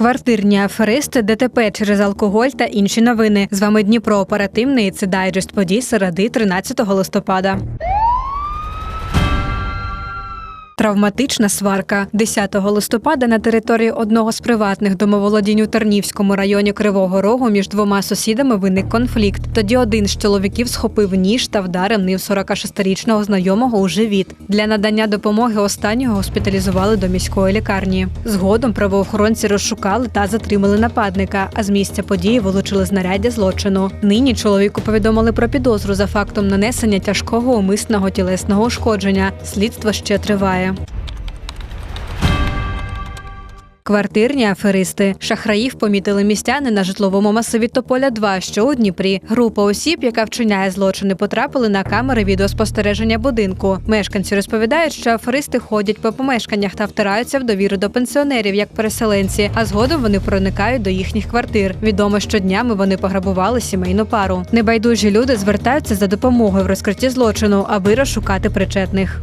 Квартирні аферисти, ДТП через алкоголь та інші новини. З вами Дніпро оперативний. Це дайджест подій середи 13 листопада. Травматична сварка 10 листопада на території одного з приватних домоволодінь у Тернівському районі Кривого Рогу між двома сусідами виник конфлікт. Тоді один з чоловіків схопив ніж та вдарив ним 46-річного знайомого у живіт. Для надання допомоги останнього госпіталізували до міської лікарні. Згодом правоохоронці розшукали та затримали нападника. А з місця події вилучили знаряддя злочину. Нині чоловіку повідомили про підозру за фактом нанесення тяжкого умисного тілесного ушкодження. Слідство ще триває. Квартирні аферисти шахраїв помітили містяни на житловому масиві Тополя 2, що у Дніпрі. Група осіб, яка вчиняє злочини, потрапили на камери відеоспостереження будинку. Мешканці розповідають, що аферисти ходять по помешканнях та втираються в довіру до пенсіонерів як переселенці, а згодом вони проникають до їхніх квартир. Відомо, що днями вони пограбували сімейну пару. Небайдужі люди звертаються за допомогою в розкритті злочину, аби розшукати причетних.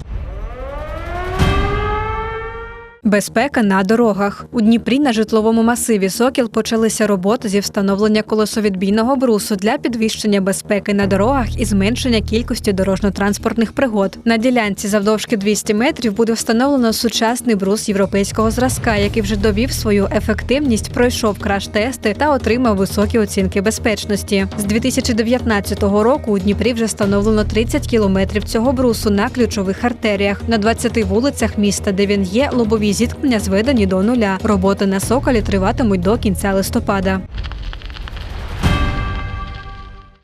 Безпека на дорогах у Дніпрі на житловому масиві Сокіл почалися роботи зі встановлення колесовідбійного брусу для підвищення безпеки на дорогах і зменшення кількості дорожньо-транспортних пригод. На ділянці завдовжки 200 метрів буде встановлено сучасний брус європейського зразка, який вже довів свою ефективність, пройшов краш-тести та отримав високі оцінки безпечності. З 2019 року у Дніпрі вже встановлено 30 кілометрів цього брусу на ключових артеріях. На 20 вулицях міста, де він є, лобові зіткнення зведені до нуля. Роботи на соколі триватимуть до кінця листопада.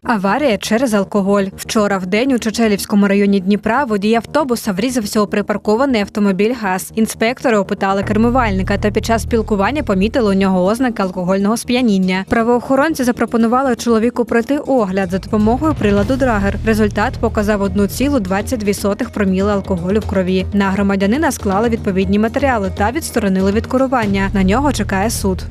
Аварія через алкоголь. Вчора в день у Чечелівському районі Дніпра водій автобуса врізався у припаркований автомобіль ГАЗ. Інспектори опитали кермувальника та під час спілкування помітили у нього ознаки алкогольного сп'яніння. Правоохоронці запропонували чоловіку пройти огляд за допомогою приладу Драгер. Результат показав 1,22 проміли алкоголю в крові. На громадянина склали відповідні матеріали та відсторонили від керування. На нього чекає суд.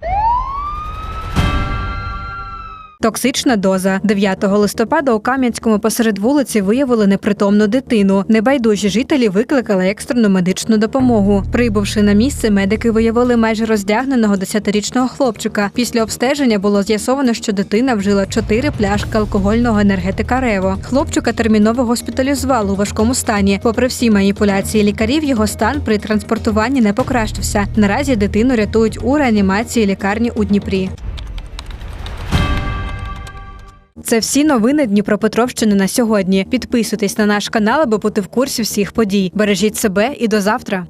Токсична доза 9 листопада у Кам'янському посеред вулиці виявили непритомну дитину. Небайдужі жителі викликали екстрену медичну допомогу. Прибувши на місце, медики виявили майже роздягненого 10-річного хлопчика. Після обстеження було з'ясовано, що дитина вжила 4 пляшки алкогольного енергетика Рево. Хлопчика терміново госпіталізували у важкому стані. Попри всі маніпуляції лікарів, його стан при транспортуванні не покращився. Наразі дитину рятують у реанімації лікарні у Дніпрі. Це всі новини Дніпропетровщини на сьогодні. Підписуйтесь на наш канал, аби бути в курсі всіх подій. Бережіть себе і до завтра.